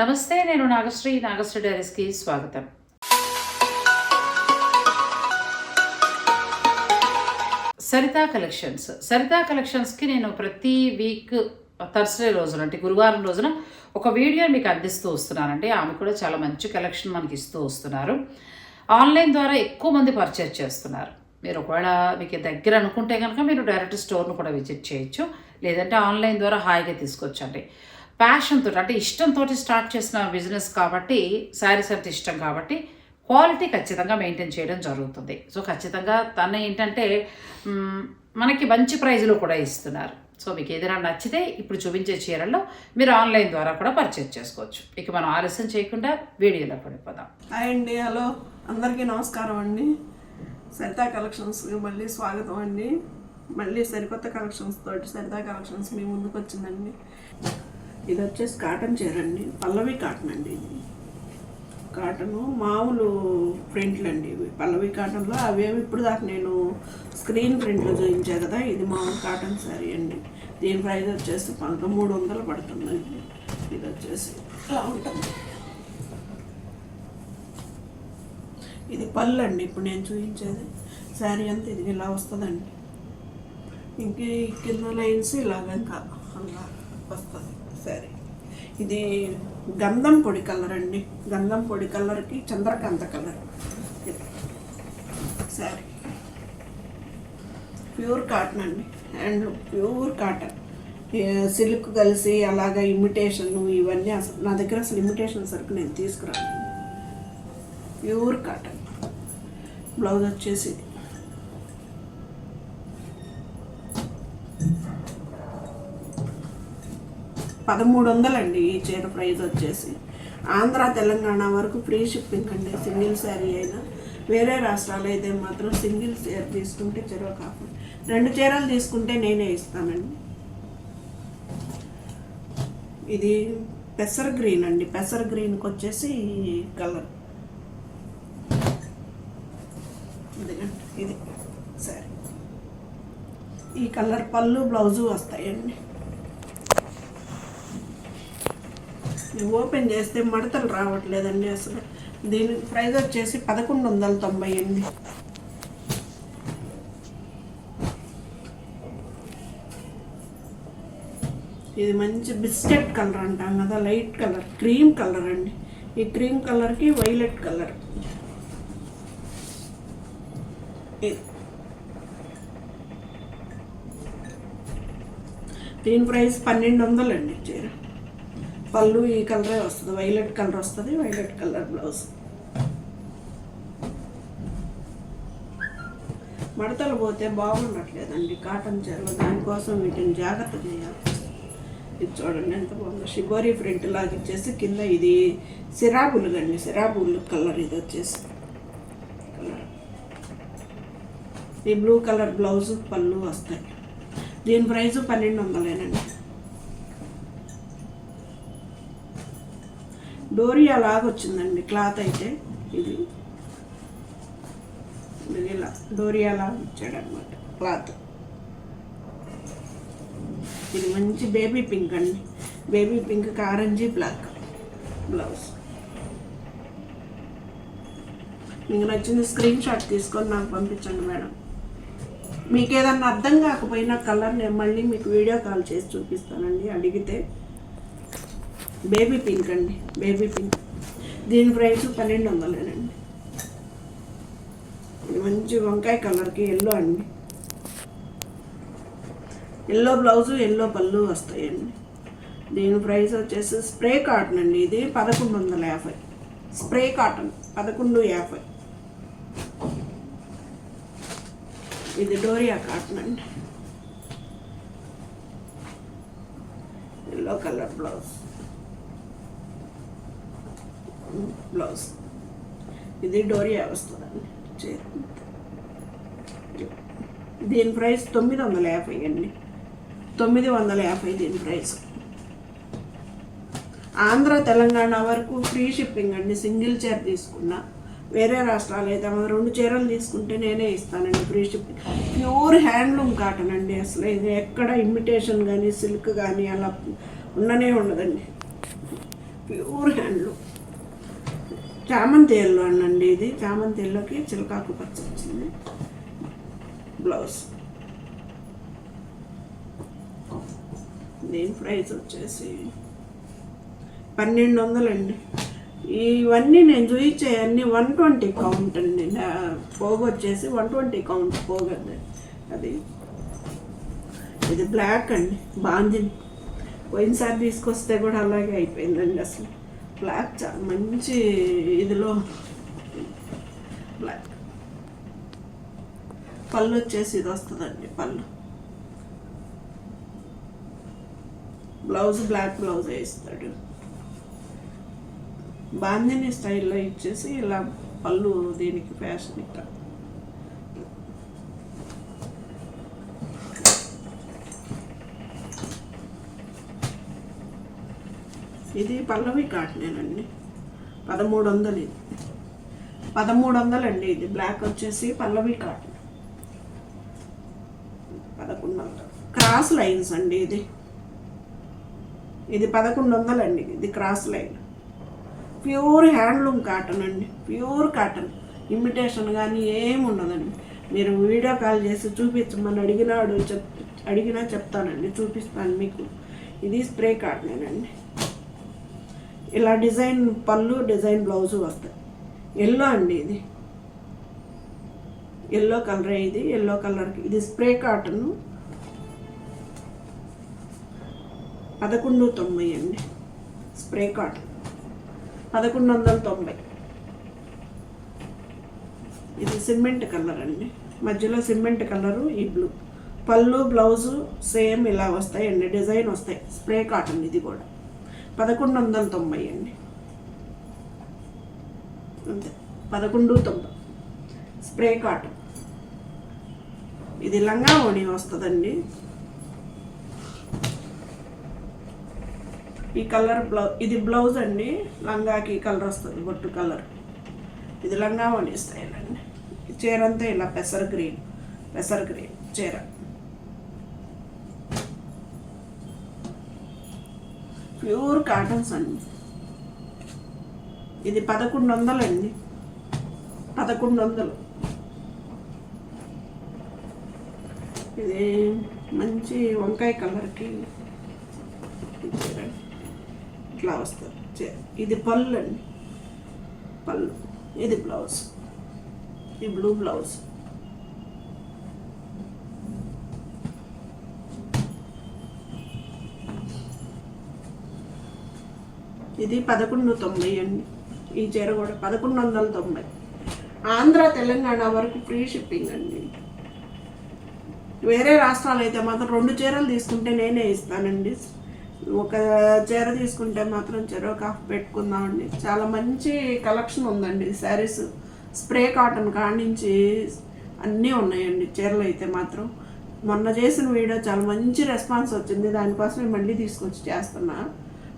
నమస్తే నేను నాగశ్రీ నాగశ్రీ డైరీస్కి స్వాగతం. సరితా కలెక్షన్స్. సరితా కలెక్షన్స్కి నేను ప్రతి వీక్ థర్స్డే రోజున అంటే గురువారం రోజున ఒక వీడియో మీకు అందిస్తూ వస్తున్నానండి. ఆమె కూడా చాలా మంచి కలెక్షన్ మనకి ఇస్తూ వస్తున్నారు. ఆన్లైన్ ద్వారా ఎక్కువ మంది పర్చేజ్ చేస్తున్నారు. మీరు ఒకవేళ మీకు దగ్గర అనుకుంటే కనుక మీరు డైరెక్ట్ స్టోర్ను కూడా విజిట్ చేయొచ్చు. లేదంటే ఆన్లైన్ ద్వారా హాయిగా తీసుకొచ్చండి ప్యాషన్తో అంటే ఇష్టంతో స్టార్ట్ చేసిన బిజినెస్ కాబట్టి శారీస్ అంటే ఇష్టం కాబట్టి క్వాలిటీ ఖచ్చితంగా మెయింటైన్ చేయడం జరుగుతుంది. సో ఖచ్చితంగా తను ఏంటంటే మనకి మంచి ప్రైజ్లో కూడా ఇస్తున్నారు. సో మీకు ఏదైనా నచ్చితే ఇప్పుడు చూపించే చీరల్లో మీరు ఆన్లైన్ ద్వారా కూడా పర్చేజ్ చేసుకోవచ్చు. ఇక మనం ఆలస్యం చేయకుండా వీడియోలో పడిపోదాం హాయ్ అండి హలో. అందరికీ నమస్కారం అండి. సరితా కలెక్షన్స్కి మళ్ళీ స్వాగతం అండి. మళ్ళీ సరికొత్త కలెక్షన్స్ తోటి సరితా కలెక్షన్స్ మీ ముందుకు వచ్చిందండి. ఇది వచ్చేసి కాటన్ చీర అండి. పల్లవి కాటన్ అండి ఇది. కాటను మామూలు ప్రింట్లు అండి ఇవి. పల్లవి కాటన్లో అవేవి ఇప్పుడు దాకా నేను స్క్రీన్ ప్రింట్లో చూపించా కదా ఇది మామూలు కాటన్ శారీ అండి. దీని ప్రైస్ వచ్చేసి పంతొమ్మిది వందలు పడుతుందండి ఇది వచ్చేసి ఇలా ఉంటుంది. ఇది పళ్ళు అండి ఇప్పుడు నేను చూపించేది. శారీ అంతా ఇది ఇలా వస్తుందండి. ఇంకే కింద లైన్స్ ఇలాగ ఇంకా అలా వస్తుంది. శారీ ఇది గంధం పొడి కలర్ అండి. గంధం పొడి కలర్కి చంద్రకాంత కలర్. ఇది. శారీ ప్యూర్ కాటన్ అండి. And pure cotton. సిల్క్ కలిసి అలాగ ఇమిటేషన్ ఇవన్నీ అసలు నా దగ్గర అసలు ఇమిటేషన్ సరుకు నేను తీసుకురాను. Pure cotton. బ్లౌజ్ వచ్చేసి పదమూడు వందలండి ఈ చీర ప్రైస్ వచ్చేసి. ఆంధ్ర తెలంగాణ వరకు ఫ్రీ షిప్పింగ్ అండి సింగిల్ శారీ అయినా. వేరే రాష్ట్రాలు అయితే మాత్రం సింగిల్ చీర తీసుకుంటే చీర కాకుండా రెండు చీరలు తీసుకుంటే నేనే ఇస్తానండి. ఇది పెసర్ గ్రీన్ అండి పెసర్ గ్రీన్కి వచ్చేసి ఈ కలర్. ఇది సరే ఈ కలర్ పళ్ళు బ్లౌజు వస్తాయండి ఇది ఓపెన్ చేస్తే మడతలు రావట్లేదండి అసలు. దీని ప్రైస్ వచ్చేసి పదకొండు వందల తొంభై అండి. ఇది మంచి బిస్కెట్ కలర్ అంటాం కదా లైట్ కలర్ క్రీమ్ కలర్ అండి. ఈ క్రీమ్ కలర్కి వైలెట్ కలర్. దీని ప్రైస్ పన్నెండు వందలు అండి చీర. పళ్ళు ఈ కలరే వస్తుంది. వైలెట్ కలర్ వస్తుంది. వైలెట్ కలర్ బ్లౌజ్ మడతలు పోతే బాగుండట్లేదండి. కాటన్ చీరలు దానికోసం వీటిని జాగ్రత్త చేయాలి. ఇది చూడండి ఎంత బాగుందో. షిబోరి ప్రింట్ లాగా ఇచ్చేసి కింద ఇది సిరాబులు కండి. సిరాబులు కలర్ ఇది వచ్చేసి. కలర్ ఈ బ్లూ కలర్ బ్లౌజ్ పళ్ళు వస్తాయి. దీని ప్రైస్ పన్నెండు వందలేనండి. డోరియా లాగా వచ్చిందండి క్లాత్ అయితే ఇది. ఇలా డోరియా లాగా ఇచ్చాడు అనమాట క్లాత్. ఇది మంచి బేబీ పింక్ అండి baby pink orange black blouse. మీకు నచ్చింది స్క్రీన్ షాట్ తీసుకొని నాకు పంపించండి మేడం. మీకు ఏదన్నా అర్థం కాకపోయినా కలర్ నేను మళ్ళీ మీకు వీడియో కాల్ చేసి చూపిస్తానండి అడిగితే బేబీ పింక్ అండి బేబీ పింక్. దీని ప్రైస్ పన్నెండు వందలేనండి. ఇది మంచి వంకాయ కలర్కి ఎల్లో అండి. ఎల్లో బ్లౌజు ఎల్లో పళ్ళు వస్తాయండి. దీని ప్రైస్ వచ్చేసి స్ప్రే కాటన్ అండి ఇది పదకొండు వందల యాభై. స్ప్రే కాటన్ పదకొండు యాభై. ఇది డోరియా కాటన్ అండి. Yellow colour blouse blouse. ఇది డోరియా వస్తుందండి. చీర. దీని ప్రైస్ తొమ్మిది వందల యాభై అండి. తొమ్మిది వందల యాభై దీని ప్రైస్. ఆంధ్ర తెలంగాణ వరకు ఫ్రీ షిప్పింగ్ అండి. సింగిల్ చీర తీసుకున్నా. వేరే రాష్ట్రాలు అయితే మనం రెండు చీరలు తీసుకుంటే నేనే ఇస్తానండి free shipping. Pure handloom cotton అండి అసలు. ఇది ఎక్కడ ఇమిటేషన్ కానీ సిల్క్ కానీ అలా ఉండనే ఉండదండి. Pure handloom. చామంతి ఎల్లో అండి ఇది. చామంతి ఎల్లోకి చిలకాకు పచ్చ వచ్చింది. బ్లౌజ్ దీని ప్రైస్ వచ్చేసి పన్నెండు వందలండి ఇవన్నీ నేను చూయించే అన్నీ వన్ ట్వంటీ కౌంట్ అండి. పోగు వచ్చేసి వన్ ట్వంటీ కౌంట్ పోగండి అది. ఇది బ్లాక్ అండి. బాందిని పోయినసారి తీసుకొస్తే కూడా అలాగే అయిపోయిందండి అసలు. బ్లాక్ చాలా మంచి ఇదిలో బ్లాక్ పళ్ళు వచ్చేసి ఇది వస్తుందండి పళ్ళు బ్లౌజ్ బ్లాక్ బ్లౌజ్ వేస్తాడు బాంధిని స్టైల్లో ఇచ్చేసి ఇలా పళ్ళు దీనికి ఫ్యాషన్ ఇక్కడ ఇది పల్లవి కాటనేనండి. పదమూడు వందలు ఇది. పదమూడు వందలండి ఇది. బ్లాక్ వచ్చేసి పల్లవి కాటన్. పదకొండు వందలు క్రాస్ లైన్స్ అండి ఇది. ఇది పదకొండు వందలండి ఇది cross line. Pure handloom cotton అండి ప్యూర్ కాటన్. ఇమిటేషన్ కానీ ఏమి ఉండదండి మీరు వీడియో కాల్ చేసి చూపించమని అడిగినాడు చెప్ అడిగినా చెప్తానండి. చూపిస్తాను మీకు. ఇది స్ప్రే కాటనేనండి. ఇలా డిజైన్ పళ్ళు డిజైన్ బ్లౌజు వస్తాయి. ఎల్లో అండి ఇది. ఎల్లో కలరే ఇది ఎల్లో కలర్కి. ఇది స్ప్రే కాటన్. పదకొండు తొంభై అండి. Spray cotton. పదకొండు వందల తొంభై. ఇది సిమెంట్ కలర్ అండి. మధ్యలో సిమెంట్ కలరు ఈ బ్లూ. పళ్ళు బ్లౌజు సేమ్ ఇలా వస్తాయండి. డిజైన్ వస్తాయి. స్ప్రే కాటన్ ఇది కూడా. పదకొండు వందల తొంభై అండి. అంతే పదకొండు తొంభై. స్ప్రే కాటన్ ఇది లంగా ఓణి వస్తుందండి. ఈ కలర్ బ్లౌజ్ ఇది బ్లౌజ్ అండి. లంగాకి కలర్ వస్తుంది బొట్టు కలర్. ఇది లంగా ఓణి స్టైల్ అండి. చీర అంతా ఇలా పెసర్ గ్రీన్ పెసర్ గ్రీన్ చీర. ప్యూర్ కాటన్స్ అండి. ఇది పదకొండు వందలు అండి పదకొండు వందలు ఇది మంచి వంకాయ కలర్కి ఇట్లా వస్తారు ఇది పళ్ళు అండి. పళ్ళు. ఇది బ్లౌజ్. ఈ బ్లూ బ్లౌజ్. ఇది పదకొండు తొంభై అండి. ఈ చీర కూడా పదకొండు వందల తొంభై. ఆంధ్ర తెలంగాణ వరకు ఫ్రీ షిప్పింగ్ అండి. వేరే రాష్ట్రాలు అయితే మాత్రం రెండు చీరలు తీసుకుంటే నేనే ఇస్తానండి. ఒక చీర తీసుకుంటే మాత్రం చెరో కాఫ్ పెట్టుకుందామండి చాలా మంచి కలెక్షన్ ఉందండి. శారీస్ స్ప్రే కాటన్ కానించి అన్నీ ఉన్నాయండి చీరలు అయితే మాత్రం. మొన్న చేసిన వీడియో చాలా మంచి రెస్పాన్స్ వచ్చింది. దానికోసమే మళ్ళీ తీసుకొచ్చి చేస్తున్నా.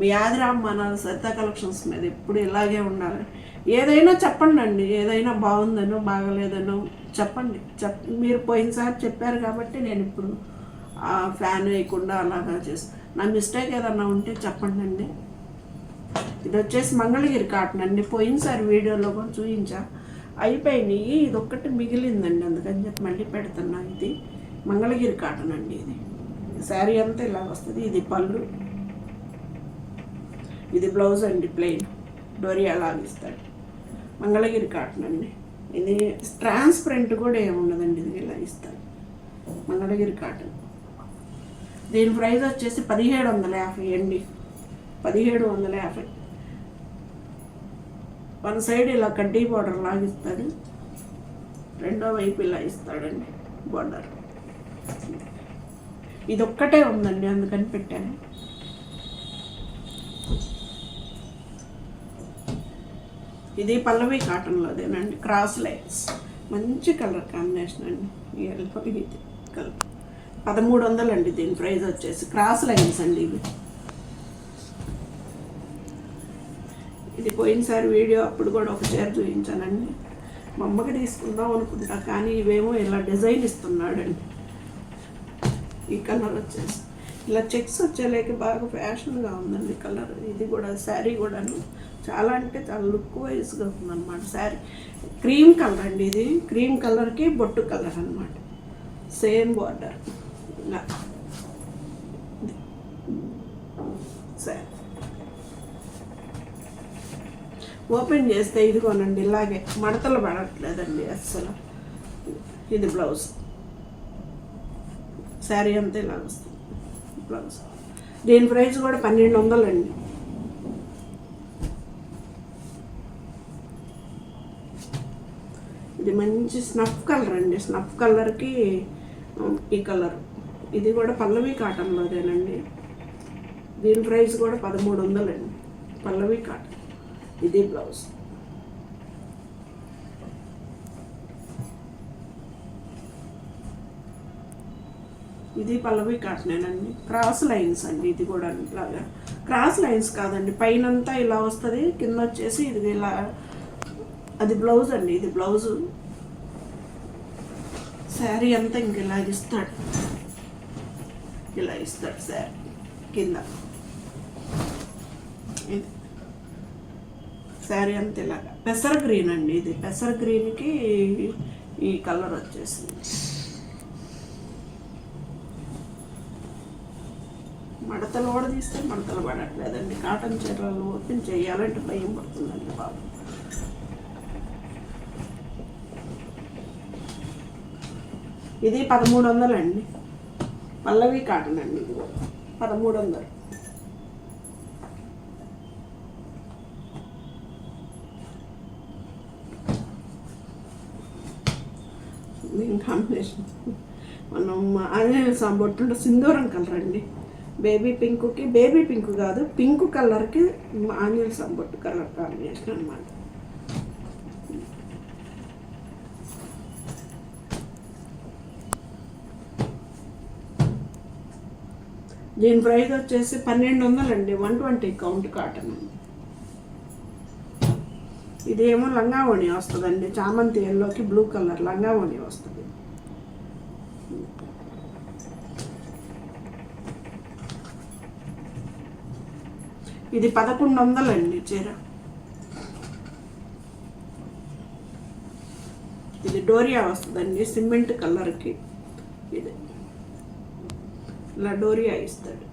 మీ ఆదిరామ్ మన సరిత కలెక్షన్స్ మీద ఎప్పుడు ఇలాగే ఉండాలి. ఏదైనా చెప్పండి అండి ఏదైనా బాగుందనో బాగలేదనో చెప్పండి. చెప్ మీరు పోయినసారి చెప్పారు కాబట్టి నేను ఇప్పుడు ఫ్యాన్ వేయకుండా అలాగా చేస్తాను నా మిస్టేక్ ఏదన్నా ఉంటే చెప్పండి అండి ఇది వచ్చేసి మంగళగిరి కాటన్ అండి. పోయినసారి వీడియోలో కూడా చూపించా అయిపోయినాయి. ఇది ఒక్కటి మిగిలిందండి. అందుకని చెప్పి మళ్ళీ పెడుతున్నా ఇది. మంగళగిరి కాటన్ అండి ఇది. శారీ అంతా ఇలా వస్తుంది. ఇది పళ్ళు. ఇది బ్లౌజ్ అండి ప్లెయిన్ డోరీ అలా ఇస్తాడు. మంగళగిరి కాటన్ అండి. ఇది ట్రాన్స్పరెంట్ కూడా ఏముండదండి ఇది ఇలా ఇస్తాడు. మంగళగిరి కాటన్ దీని ప్రైస్ వచ్చేసి పదిహేడు వందల యాభై అండి. పదిహేడు వందల యాభై. వన్ సైడ్ ఇలా కడ్డీ బార్డర్ లాగిస్తాడు రెండో వైపు ఇలా ఇస్తాడండి బార్డర్ ఇది ఒక్కటే ఉందండి అందుకని పెట్టాను. ఇది పల్లవి కాటన్లోదేనండి క్రాస్ లైన్స్ మంచి కలర్ కాంబినేషన్ అండి. ఎల్లో ఇది కలర్. పదమూడు వందలు అండి దీని ప్రైస్ వచ్చేసి. క్రాస్ లైన్స్ అండి ఇవి. ఇది పోయినసారి వీడియో అప్పుడు కూడా ఒక చీర చూపించానండి. మా అమ్మకి తీసుకుందాం అనుకుంటా కానీ ఇవేమో ఇలా డిజైన్ ఇస్తున్నాడండి. ఈ కలర్ వచ్చేసి. ఇలా చెక్స్ వచ్చేలేక బాగా ఫ్యాషన్గా ఉందండి కలర్. ఇది కూడా శారీ కూడాను. చాలా అంటే చాలా లుక్ వైజ్గా ఉందన్నమాట. శారీ క్రీమ్ కలర్ అండి ఇది. క్రీమ్ కలర్కి బొట్టు కలర్ అన్నమాట. సేమ్ బార్డర్ ఇలా. సరే ఓపెన్ చేస్తే ఇదిగోనండి ఇలాగే. మడతలు పడట్లేదండి అస్సలు. ఇది బ్లౌజ్ శారీ అంతా ఇలా వస్తుంది. బ్లౌజ్ దీని ప్రైస్ కూడా పన్నెండు వందలండి. ఇది మంచి స్నఫ్ కలర్ అండి. స్నఫ్ కలర్కి ఈ కలర్. ఇది కూడా పల్లవి కాటన్లోదేనండి దీని ప్రైస్ కూడా పదమూడు వందలండి పల్లవి కాటన్. ఇది బ్లౌజ్. ఇది పల్లవి కాటనేనండి. క్రాస్ లైన్స్ అండి ఇది కూడా ఇలాగా. క్రాస్ లైన్స్ కాదండి. పైనంతా ఇలా వస్తుంది కింద వచ్చేసి ఇది ఇలా అది బ్లౌజ్ అండి. ఇది బ్లౌజు. శారీ అంతా ఇంక ఇలా ఇస్తాడు. ఇలా ఇస్తాడు శారీ కింద. ఇది. శారీ అంతా ఇలాగా. పెసర గ్రీన్ అండి ఇది. పెసర గ్రీన్కి ఈ కలర్ వచ్చేసింది. మడతలు కూడా తీస్తే మడతలు పడట్లేదండి. కాటన్ చీరలు ఓపెన్ చేయాలంటే భయం పడుతుందండి బాబు. ఇది పదమూడు వందలండి పల్లవి కాటన్ అండి ఇది. పదమూడు వందలు దీని కాంబినేషన్. మనం ఆంజనేయ స్వామి బొట్టుంటే సింధూరం కలర్ అండి. బేబీ పింక్కి బేబీ పింక్ కాదు పింక్ కలర్కి ఆంజనేయ స్వామి బొట్టు కలర్ కాంబినేషన్ అనమాట దీని ప్రైస్ వచ్చేసి పన్నెండు వందలండి. One twenty count cotton. ఇదేమో లంగావణి వస్తుందండి. చామంతి ఎల్లోకి బ్లూ కలర్ లంగావణి వస్తుంది. ఇది పదకొండు వందలండి చీర. ఇది డోరియా వస్తుందండి సిమెంట్ కలర్కి. ఇది. లడోరియా ఇస్తాడు.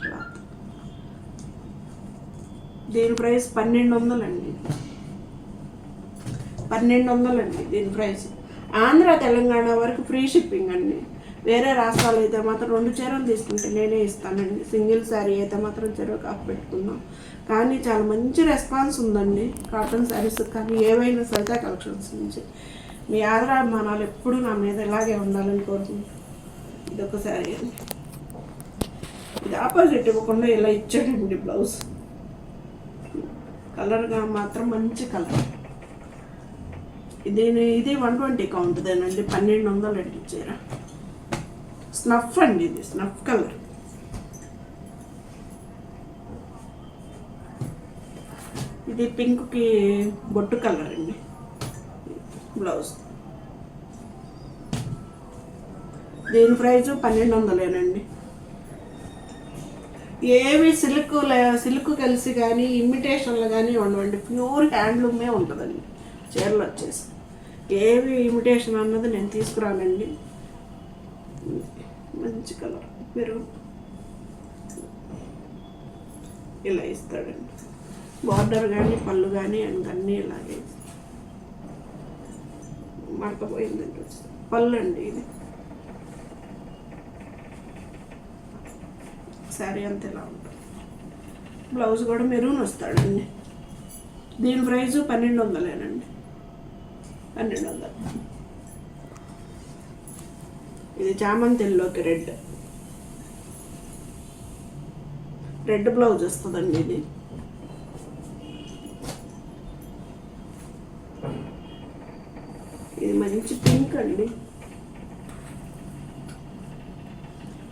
క్లాత్ దీని ప్రైస్ పన్నెండు వందలండి. పన్నెండు వందలండి దీని ప్రైస్. ఆంధ్ర తెలంగాణ వరకు ఫ్రీ షిప్పింగ్ అండి. వేరే రాష్ట్రాలు అయితే మాత్రం రెండు చీరలు తీసుకుంటే నేనే ఇస్తానండి. సింగిల్ శారీ అయితే మాత్రం చెరువు కాపు పెట్టుకుందాం. కానీ చాలా మంచి రెస్పాన్స్ ఉందండి. కాటన్ శారీస్ కానీ ఏవైనా సరితా కలెక్షన్స్ నుంచి. మీ ఆదరాభిమానాలు ఎప్పుడూ నా మీద ఇలాగే ఉండాలని కోరుకుంటున్నాను. ఇదొక శారీ అండి. ఇది ఆపోజిట్ ఇవ్వకుండా ఇలా ఇచ్చాడండి బ్లౌజ్ కలర్గా మాత్రం మంచి కలర్ ఇది ఇది వన్ ట్వంటీ కౌంట్దేనండి పన్నెండు వందలు అడిగించారా స్నఫ్ అండి ఇది స్నఫ్ కలర్ ఇది పింక్కి బొట్టు కలర్ అండి బ్లౌజ్ దీని ప్రైజ్ పన్నెండు వందలేనండి. ఏవి సిల్క్ సిల్క్ కలిసి కానీ ఇమిటేషన్లు కానీ ఉండవండి. ప్యూర్ హ్యాండ్లూమే ఉంటుందండి. చీరలు వచ్చేసి. ఏవి ఇమిటేషన్ అన్నది నేను తీసుకురానండి. మంచి కలర్. మీరు ఇలా ఇస్తాడండి. బార్డర్ కానీ పళ్ళు కానీ అన్నీ ఇలాగే. మడకపోయిందండి పళ్ళు అండి ఇది. శారీ అంత ఇలా ఉంటుంది బ్లౌజ్ కూడా మెరూన్ వస్తాడండి. దీని ప్రైస్ పన్నెండు వందలేనండి. పన్నెండు వందలు. ఇది చామంతిల్లోకి రెడ్. రెడ్ బ్లౌజ్ వస్తుందండి ఇది. ఇది మంచి పింక్ అండి.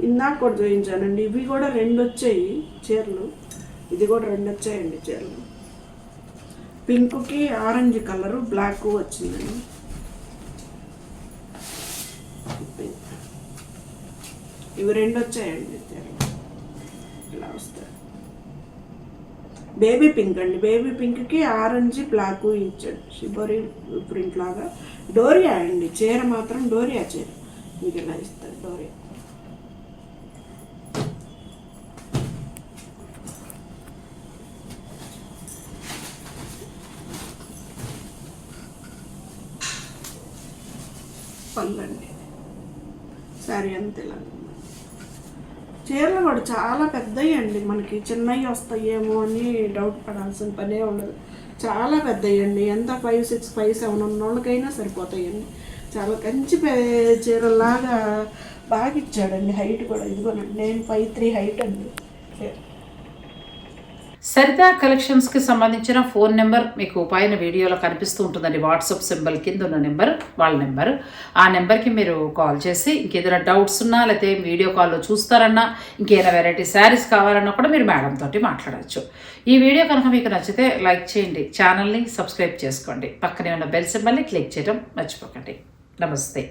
ఇందాక కూడా చూపించానండి. ఇవి కూడా రెండు వచ్చాయి చీరలు. ఇది కూడా రెండు వచ్చాయండి చీరలు. పింక్కి ఆరెంజ్ కలరు బ్లాక్ వచ్చిందండి. ఇవి రెండు వచ్చాయండి చీరలు. ఇలా వస్తాయి. బేబీ పింక్ అండి. బేబీ పింక్కి ఆరెంజ్ బ్లాక్ ఇచ్చాడు షిబోరి ప్రింట్ లాగా. డోరియా అండి. చీర మాత్రం డోరియా చీర. మీకు ఇలా ఇస్తారు? డోరియా. శారీ అంతే చీరలు కూడా చాలా పెద్దవి అండి మనకి. చిన్నవి వస్తాయేమో అని డౌట్ పడాల్సిన పనే ఉండదు. చాలా పెద్దవి అండి ఎంత ఫైవ్ సిక్స్ ఫైవ్ సెవెన్ ఉన్న వాళ్ళకైనా సరిపోతాయండి. చాలా కంచి చీరలాగా బాగా ఇచ్చాడండి. హైట్ కూడా ఇదిగోనండి. నేను ఫైవ్ త్రీ హైట్ అండి. చీర సరితా కలెక్షన్స్కి సంబంధించిన ఫోన్ నెంబర్ మీకు పైన వీడియోలో కనిపిస్తూ ఉంటుందండి. వాట్సాప్ సింబల్ కింద ఉన్న నెంబర్ వాళ్ళ నెంబర్. ఆ నెంబర్కి మీరు కాల్ చేసి ఇంకేదైనా డౌట్స్ ఉన్నా లేకపోతే వీడియో కాల్లో చూస్తారన్నా ఇంకేదైనా వెరైటీ శారీస్ కావాలన్నా కూడా మీరు మేడం తోటి మాట్లాడచ్చు. ఈ వీడియో కనుక మీకు నచ్చితే లైక్ చేయండి ఛానల్ని సబ్స్క్రైబ్ చేసుకోండి. పక్కనే ఉన్న బెల్ సింబల్ని క్లిక్ చేయడం మర్చిపోకండి. నమస్తే.